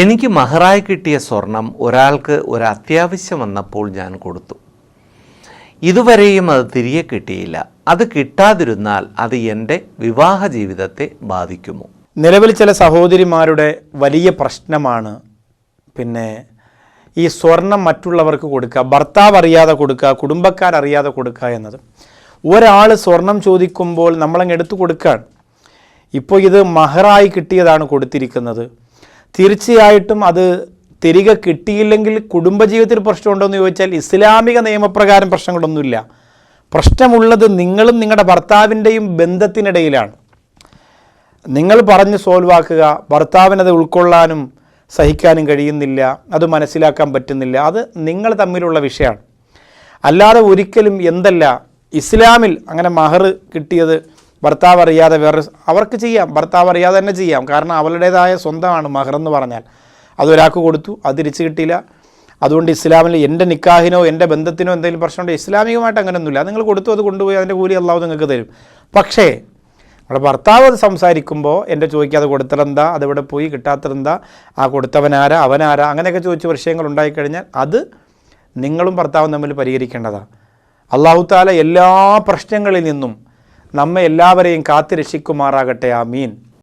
എനിക്ക് മഹറായി കിട്ടിയ സ്വർണം ഒരാൾക്ക് ഒരു അത്യാവശ്യം വന്നപ്പോൾ ഞാൻ കൊടുത്തു. ഇതുവരെയും അത് തിരികെ കിട്ടിയില്ല. അത് കിട്ടാതിരുന്നാൽ അത് എന്റെ വിവാഹ ജീവിതത്തെ ബാധിക്കുമോ? നിലവിൽ ചില സഹോദരിമാരുടെ വലിയ പ്രശ്നമാണ്. പിന്നെ ഈ സ്വർണം മറ്റുള്ളവർക്ക് കൊടുക്കുക ഭർത്താവ് അറിയാതെ കൊടുക്കുക കുടുംബക്കാരറിയാതെ കൊടുക്കുക എന്നത്. ഒരാൾ സ്വർണം ചോദിക്കുമ്പോൾ നമ്മളങ്ങ് എടുത്തു കൊടുക്കുകയാണ്. ഇപ്പോൾ ഇത് മഹറായി കിട്ടിയതാണ് കൊടുത്തിരിക്കുന്നത്. തീർച്ചയായിട്ടും അത് തിരികെ കിട്ടിയില്ലെങ്കിൽ കുടുംബജീവിതത്തിൽ പ്രശ്നമുണ്ടോ എന്ന് ചോദിച്ചാൽ ഇസ്ലാമിക നിയമപ്രകാരം പ്രശ്നങ്ങളൊന്നുമില്ല. പ്രശ്നമുള്ളത് നിങ്ങളും നിങ്ങളുടെ ഭർത്താവിന്റെയും ബന്ധത്തിനിടയിലാണ്. നിങ്ങൾ പറഞ്ഞ് സോൾവാക്കുക ഭർത്താവിനത് ഉൾക്കൊള്ളാനും സഹിക്കാനും കഴിയുന്നില്ല അത് മനസ്സിലാക്കാൻ പറ്റുന്നില്ല അത് നിങ്ങൾ തമ്മിലുള്ള വിഷയമാണ്. അല്ലാതെ ഒരിക്കലും എന്തല്ല ഇസ്ലാമിൽ അങ്ങനെ മഹർ കിട്ടിയത് ഭർത്താവ് അറിയാതെ വേറെ അവർക്ക് ചെയ്യാം ഭർത്താവ് അറിയാതെ തന്നെ ചെയ്യാം. കാരണം അവരുടേതായ സ്വന്തമാണ് മഹർ എന്ന് പറഞ്ഞാൽ. അതൊരാൾക്ക് കൊടുത്തു അത് തിരിച്ചു കിട്ടിയില്ല. അതുകൊണ്ട് ഇസ്ലാമിൽ എന്റെ നിക്കാഹിനോ എന്റെ ബന്ധത്തിനോ എന്തെങ്കിലും പ്രശ്നമുണ്ടോ ഇസ്ലാമികമായിട്ട് അങ്ങനെയൊന്നുമില്ല നിങ്ങൾ കൊടുത്തു അത് കൊണ്ടുപോയി അതിന്റെ കൂലി അള്ളാഹു നിങ്ങൾക്ക് തരും. പക്ഷേ നമ്മുടെ ഭർത്താവ് അത് സംസാരിക്കുമ്പോൾ എന്റെ ചോദിക്കാതെ കൊടുത്തതെന്താ അതെവിടെ പോയി കിട്ടാത്തതെന്താ ആ കൊടുത്തവനാരാ അവനാരാ അങ്ങനെയൊക്കെ ചോദിച്ച വിഷയങ്ങൾ ഉണ്ടായിക്കഴിഞ്ഞാൽ അത് നിങ്ങളും ഭർത്താവും തമ്മിൽ പരിഹരിക്കേണ്ടതാണ്. അള്ളാഹു താല എല്ലാ പ്രശ്നങ്ങളിൽ നിന്നും നമ്മെ എല്ലാവരെയും കാത്തുരക്ഷിക്കുമാറാകട്ടെ. ആ മീൻ